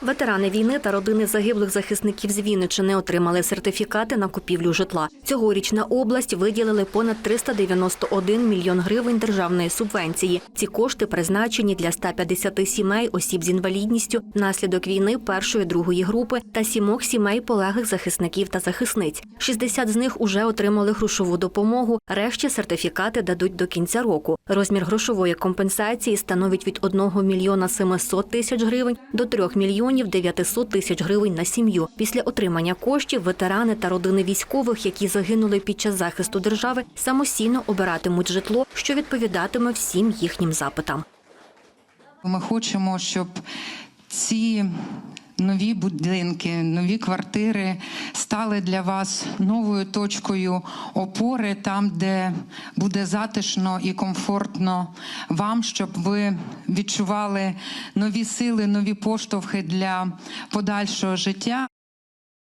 Ветерани війни та родини загиблих захисників з Вінничини отримали сертифікати на купівлю житла. Цьогоріч на область виділили понад 391 мільйон гривень державної субвенції. Ці кошти призначені для 150 сімей осіб з інвалідністю внаслідок війни першої другої групи та сімох сімей полеглих захисників та захисниць. 60 з них уже отримали грошову допомогу. Решті сертифікати дадуть до кінця року. Розмір грошової компенсації становить від 1 мільйона 700 тисяч гривень до 3 мільйонів 900 тисяч гривень на сім'ю. Після отримання коштів ветерани та родини військових, які загинули під час захисту держави, самостійно обиратимуть житло, що відповідатиме всім їхнім запитам. Ми хочемо, щоб ці нові будинки, нові квартири стали для вас новою точкою опори, там, де буде затишно і комфортно вам, щоб ви відчували нові сили, нові поштовхи для подальшого життя.